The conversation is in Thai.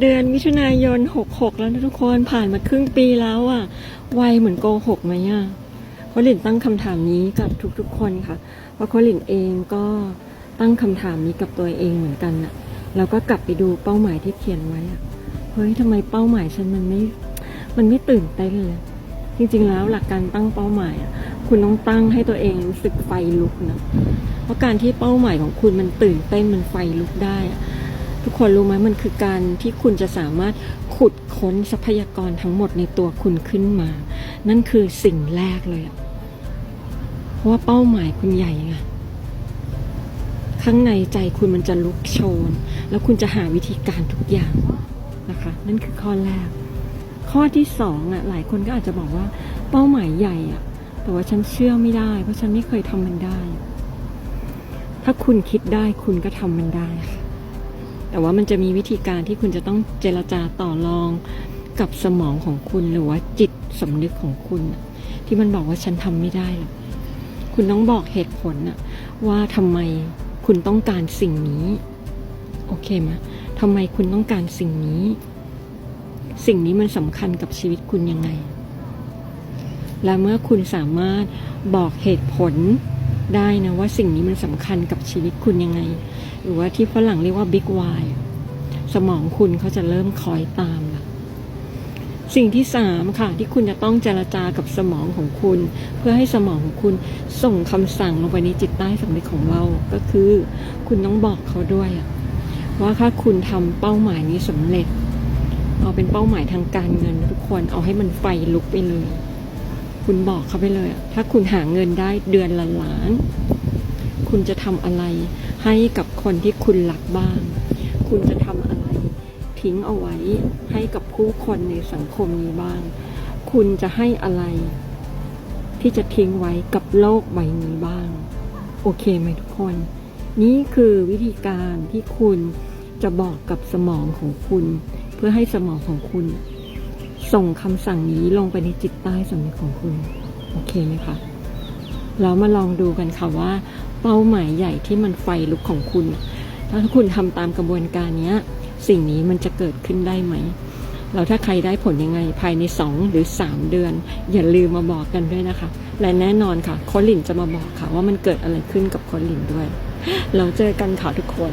เดือนมิถุนายน 66 แล้วนะทุกคนผ่านมาครึ่งปีแล้วอะ่ะไวเหมือนโกหกไหมอะ่ะโคลินตั้งคำถามนี้กับทุกๆคนค่ะ เพราะโคลินเองก็ตั้งคำถามนี้กับตัวเองเหมือนกันน่ะแล้วก็กลับไปดูเป้าหมายที่เขียนไว้อะเฮ้ยทำไมเป้าหมายฉันมันไม่ มันไม่ตื่นเต้นเลย จริงๆแล้วหลักการตั้งเป้าหมายอะคุณต้องตั้งให้ตัวเองรู้สึกไฟลุกนะ เพราะการที่เป้าหมายของคุณมันตื่นเต้นมันไฟลุกได้อะ ทุกคนรู้ไหมมันคือการที่คุณจะสามารถขุดค้นทรัพยากรทั้งหมดในตัวคุณขึ้นมา นั่นคือสิ่งแรกเลยอะเพราะว่าเป้าหมายคุณใหญ่ไงข้างในใจคุณมันจะลุกโชน แล้วคุณจะหาวิธีการทุกอย่างนะคะ นั่นคือข้อแรก ข้อที่สองอะหลายคนก็อาจจะบอกว่า เป้าหมายใหญ่อะ แต่ว่าฉันเชื่อไม่ได้ เพราะฉันไม่เคยทำมันได้ ถ้าคุณคิดได้คุณก็ทำมันได้ค่ะ แต่ว่ามันจะมีวิธีการที่คุณจะต้องเจรจาต่อรองกับสมองของคุณหรือว่าจิตสำนึกของคุณ ที่มันบอกว่าฉันทำไม่ได้หรอกคุณต้องบอกเหตุผลนะว่าทำไมคุณต้องการสิ่งนี้ โอเคไหมทำไมคุณต้องการสิ่งนี้ สิ่งนี้มันสำคัญกับชีวิตคุณยังไง และเมื่อคุณสามารถบอกเหตุผล ได้นะว่าสิ่งนี้มันสำคัญกับชีวิตคุณยังไง หรือว่าที่ฝรั่งเรียกว่า big why สมองคุณเขาจะเริ่มคอยตามละสิ่งที่สามค่ะ ที่คุณจะต้องเจรจากับสมองของคุณ เพื่อให้สมองของคุณส่งคำสั่งลงไปในจิตใต้สำนึกของเราก็คือ คุณต้องบอกเขาด้วยว่าถ้าคุณทำเป้าหมายนี้สำเร็จ เอาเป็นเป้าหมายทางการเงินทุกคนเอาให้มันไฟลุกไปเลย คุณบอกเขาไปเลยอะถ้าคุณหาเงินได้เดือนละล้าน คุณจะทำอะไรให้กับคนที่คุณรักบ้าง คุณจะทำอะไร ทิ้งเอาไว้ให้กับผู้คนในสังคมนี้บ้าง คุณจะให้อะไร ที่จะทิ้งไว้กับโลกใบนี้บ้าง โอเคไหมทุกคน นี่คือวิธีการที่คุณจะบอกกับสมองของคุณ เพื่อให้สมองของคุณ ส่งคำสั่งนี้ลงไปในจิตใต้สำนึกของคุณโอเคไหมคะเรามาลองดูกันค่ะว่า เป้าหมายใหญ่ที่มันไฟลุกของคุณ ถ้าคุณทำตามกระบวนการนี้สิ่งนี้มันจะเกิดขึ้นได้ไหมเราถ้าใครได้ผลยังไงภายใน 2 หรือ 3 เดือน อย่าลืมมาบอกกันด้วยนะคะ และแน่นอนค่ะโคลินจะมาบอกค่ะว่ามันเกิดอะไรขึ้นกับโคลินด้วย เราเจอกันค่ะทุกคน